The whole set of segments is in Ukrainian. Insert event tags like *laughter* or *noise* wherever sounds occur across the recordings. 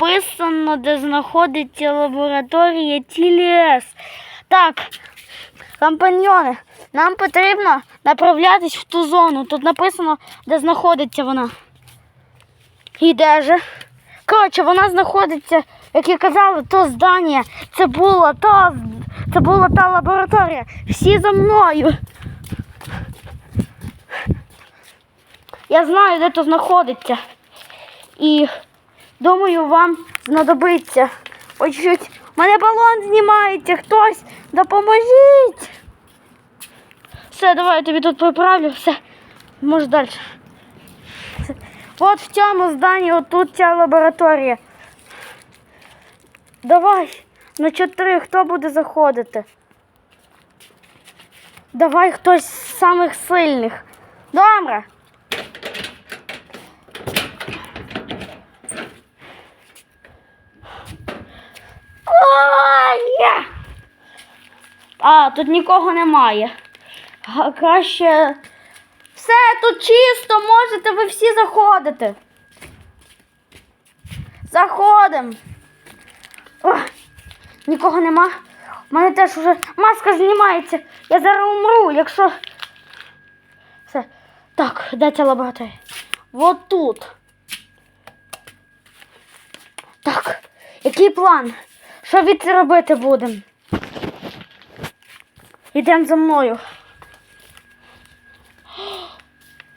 написано, де знаходиться лабораторія TLS. Так, компаньйони, нам потрібно направлятись в ту зону. Тут написано, де знаходиться вона. І де же? Коротше, вона знаходиться, як я казала, то здання. Це була та, це була та лабораторія. Всі за мною. Я знаю, де то знаходиться. І думаю, вам знадобиться. Ой, чуть. Мене балон знімається, хтось допоможіть. Все, давай я тобі тут поправлю, все. Може далі. От в цьому зданні, отут ця лабораторія. Давай, на чотири, хто буде заходити? Давай хтось з самих сильних. Добре. Ой! А, тут нікого немає. Га- Краще. Все тут чисто, можете ви всі заходити. Заходимо. Нікого нема. У мене теж вже маска знімається. Я зараз умру, якщо. Все. Так, де ця лабораторія? Вот тут. Так, який план? Що від робити будемо? Йдемо за мною.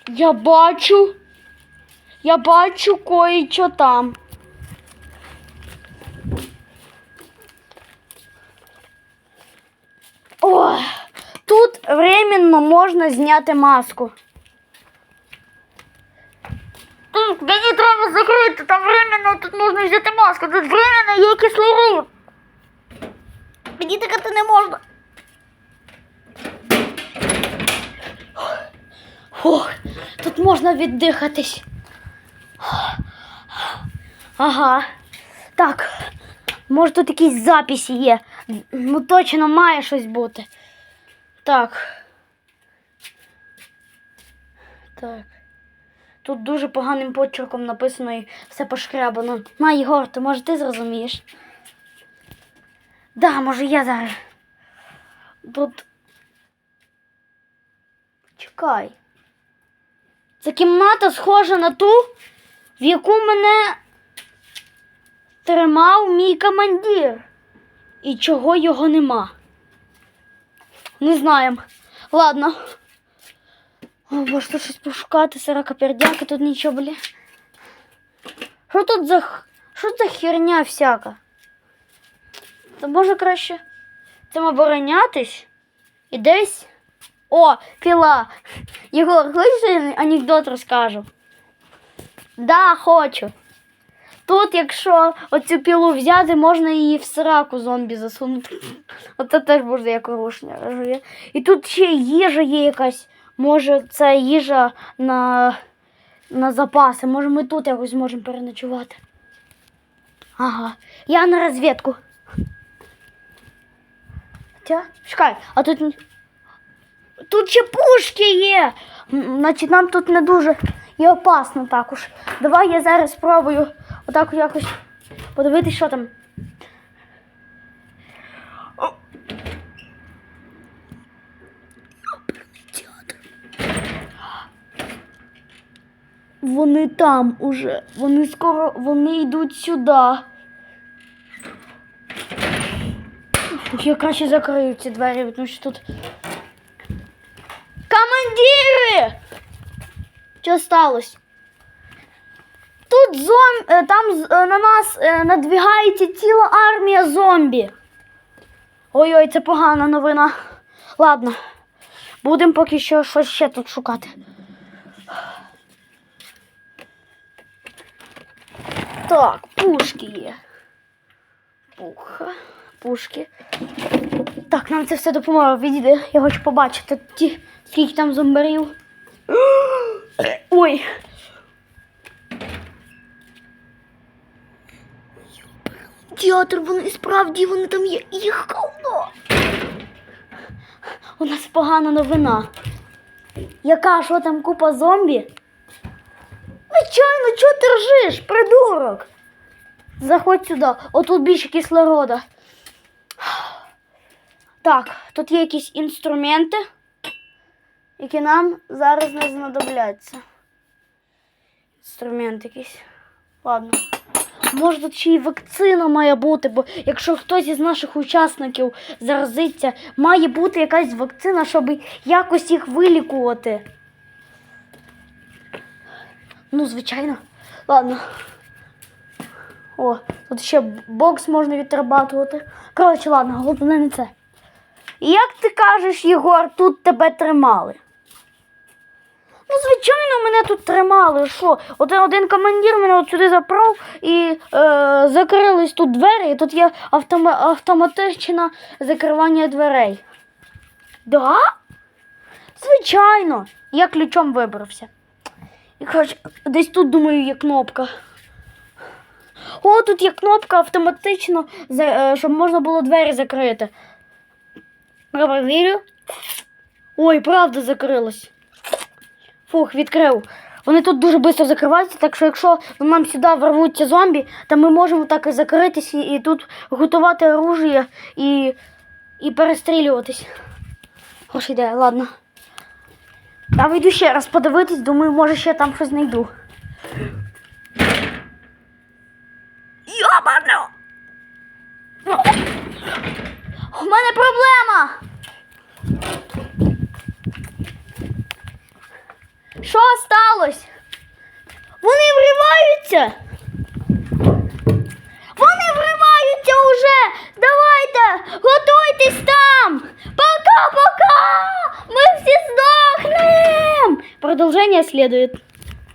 Я бачу. Я бачу кое-що там. Ой, тут временно можна зняти маску. Тут мені треба закрити, там временно тут можна взяти маску, тут временно є кислород. Мені таке не можна. Фух, тут можна віддихатись. Ага. Так. Може тут якісь записи є. Ну точно має щось бути. Так. Так. Тут дуже поганим почерком написано і все пошкрябано. На, Єгор, то може ти зрозумієш? Да, може я зараз. Тут. Чекай. Ця кімната схожа на ту, в яку мене тримав мій командир. І чого його нема. Не знаємо. Ладно. О, тут щось пошукати, сорока пердяки, тут нічого, бля. Що тут за що за херня всяка? То може краще цим оборонятись і десь. О, піла. Єгор, хочеш анекдот розкажу? Да, хочу. Тут, якщо оцю пілу взяти, можна її в сраку зомбі засунути. Оце теж буде як рушня. І тут ще їжа є якась. Може, це їжа на, на запаси. Може, ми тут якось можемо переночувати. Ага. Я на розвідку. Чекай, а тут. Тут ще пушки є. Значить, нам тут не дуже і опасно також. Давай я зараз спробую отак якось подивитись, що там. Вони там уже. Вони скоро вони йдуть сюди. Я краще закрию ці двері, тому що тут. Командири! Що сталося? Тут зом... е, там е, на нас е, надвігається ціла армія зомбі. Ой-ой, це погана новина. Ладно, будемо поки що щось ще тут шукати. Так, пушки є. Пуха, пушки. Так, нам це все допоможе. Відійди, я хочу побачити ті, скільки там зомбарів. *gasps* Ой. Театр, вони справді вони там є. Їх ковно. У нас погана новина. Яка, що там купа зомбі? Звичайно, чого ти ржиш, придурок? Заходь сюди. Отут більше кислорода. Так, тут є якісь інструменти, які нам зараз не знадобляться. Інструмент якийсь. Ладно. Може, тут ще й вакцина має бути, бо якщо хтось із наших учасників заразиться, має бути якась вакцина, щоб якось їх вилікувати. Ну, звичайно. Ладно. О, тут ще бокс можна відрабатувати. Коротше, ладно, головне не це. Як ти кажеш, Єгор, тут тебе тримали? Ну, звичайно, мене тут тримали. Що? Один, один командир мене от сюди заправ і е, закрились тут двері, і тут є автома, автоматичне закривання дверей. Да? Звичайно. Я ключом вибрався. І коротше, десь тут, думаю, є кнопка. О, тут є кнопка автоматично, е, щоб можна було двері закрити. Я перевірю. Ой, правда закрилось. Фух, відкрив. Вони тут дуже швидко закриваються, так що якщо нам сюди ворвуться зомбі, то ми можемо так і закритись і, і тут готувати оружие і, і перестрілюватись. Хороша ідея, ладно. Я вийду ще раз подивитись, думаю, може ще там щось знайду. Йобано! У мене проблема! Що сталося? Вони вриваються! Вони вриваються уже! Давайте! Готуйтесь там! Пока-пока! Мы все сдохнем! Продолжение следует.